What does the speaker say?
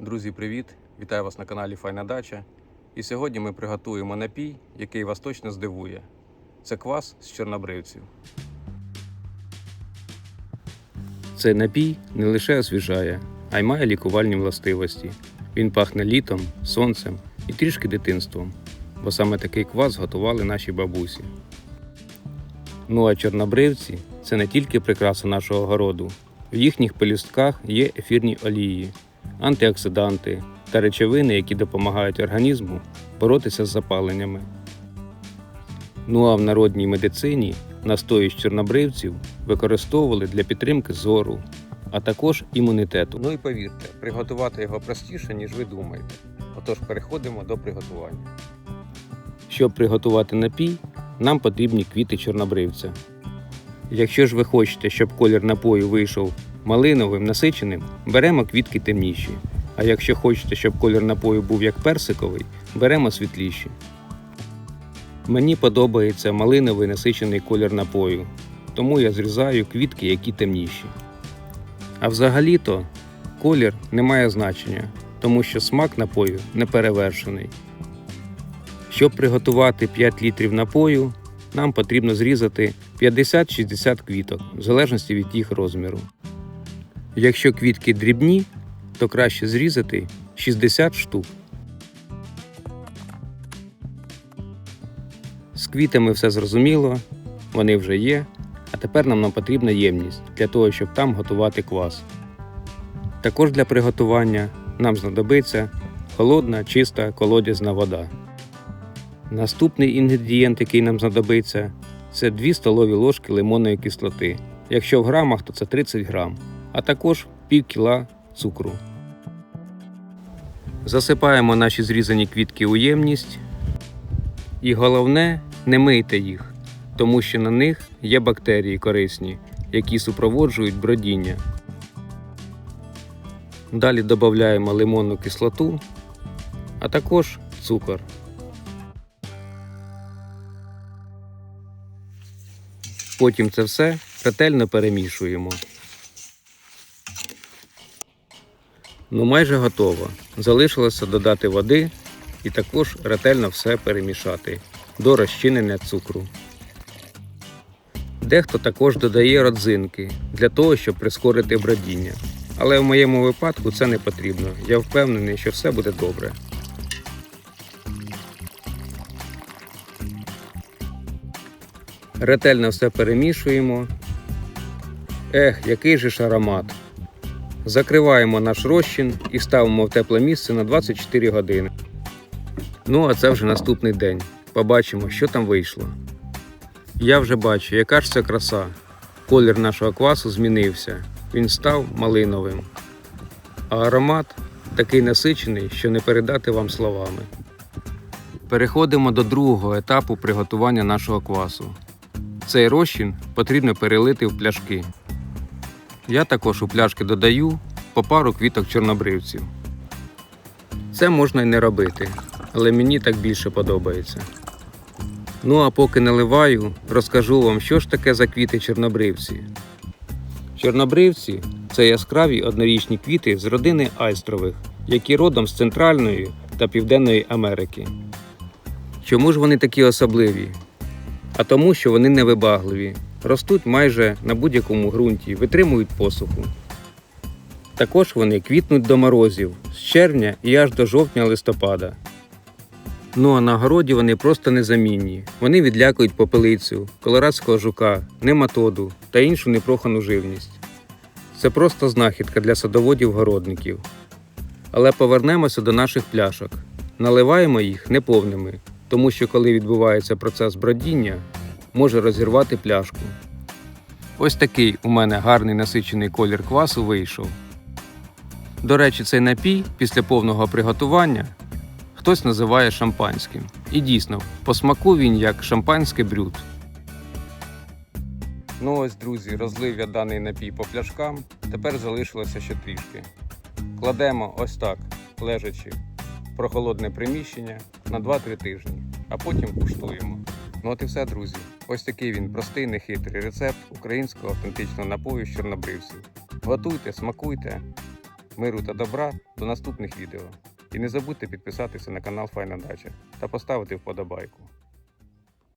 Друзі, привіт! Вітаю вас на каналі Файна Дача. І сьогодні ми приготуємо напій, який вас точно здивує. Це квас з чорнобривців. Цей напій не лише освіжає, а й має лікувальні властивості. Він пахне літом, сонцем і трішки дитинством, бо саме такий квас готували наші бабусі. Ну а чорнобривці це не тільки прикраса нашого городу. В їхніх пелюстках є ефірні олії, антиоксиданти та речовини, які допомагають організму боротися з запаленнями. Ну а в народній медицині настої з чорнобривців використовували для підтримки зору, а також імунітету. Ну і повірте, приготувати його простіше, ніж ви думаєте. Отож переходимо до приготування. Щоб приготувати напій, нам потрібні квіти чорнобривця. Якщо ж ви хочете, щоб колір напою вийшов малиновим, насиченим, беремо квітки темніші. А якщо хочете, щоб колір напою був як персиковий, беремо світліші. Мені подобається малиновий насичений колір напою, тому я зрізаю квітки, які темніші. А взагалі-то колір не має значення, тому що смак напою не перевершений. Щоб приготувати 5 літрів напою, нам потрібно зрізати 50-60 квіток, в залежності від їх розміру. Якщо квітки дрібні, то краще зрізати 60 штук. З квітами все зрозуміло, вони вже є, а тепер нам, нам потрібна ємність для того, щоб там готувати квас. Також для приготування нам знадобиться холодна, чиста колодязна вода. Наступний інгредієнт, який нам знадобиться, це 2 столові ложки лимонної кислоти. Якщо в грамах, то це 30 грам, а також пів кіла цукру. Засипаємо наші зрізані квітки у ємність. І головне, не мийте їх, тому що на них є бактерії корисні, які супроводжують бродіння. Далі додаємо лимонну кислоту, а також цукор. Потім це все ретельно перемішуємо. Ну майже готово. Залишилося додати води і також ретельно все перемішати до розчинення цукру. Дехто також додає родзинки для того, щоб прискорити бродіння. Але в моєму випадку це не потрібно. Я впевнений, що все буде добре. Ретельно все перемішуємо. Ех, який же ж аромат! Закриваємо наш розчин і ставимо в тепле місце на 24 години. Ну, а це вже наступний день. Побачимо, що там вийшло. Я вже бачу, яка ж це краса. Колір нашого квасу змінився. Він став малиновим. А аромат такий насичений, що не передати вам словами. Переходимо до другого етапу приготування нашого квасу. Цей розчин потрібно перелити в пляшки. Я також у пляшки додаю по пару квіток чорнобривців. Це можна й не робити, але мені так більше подобається. Ну а поки наливаю, розкажу вам, що ж таке за квіти чорнобривці. Чорнобривці це яскраві однорічні квіти з родини айстрових, які родом з Центральної та Південної Америки. Чому ж вони такі особливі? А тому, що вони невибагливі, ростуть майже на будь-якому ґрунті, витримують посуху. Також вони квітнуть до морозів з червня і аж до жовтня-листопада. Ну а на городі вони просто незамінні. Вони відлякують попелицю, колорадського жука, нематоду та іншу непрохану живність. Це просто знахідка для садоводів-городників. Але повернемося до наших пляшок. Наливаємо їх неповними, тому що коли відбувається процес бродіння, може розірвати пляшку. Ось такий у мене гарний насичений колір квасу вийшов. До речі, цей напій після повного приготування хтось називає шампанським. І дійсно, по смаку він як шампанське брют. Ну ось, друзі, розлив я даний напій по пляшкам. Тепер залишилося ще трішки. Кладемо ось так, лежачи прохолодне приміщення на 2-3 тижні, а потім куштуємо. Ну от і все, друзі. Ось такий він простий, нехитрий рецепт українського автентичного напою чорнобривців. Готуйте, смакуйте. миру та добра до наступних відео. І не забудьте підписатися на канал Файна Дача та поставити вподобайку.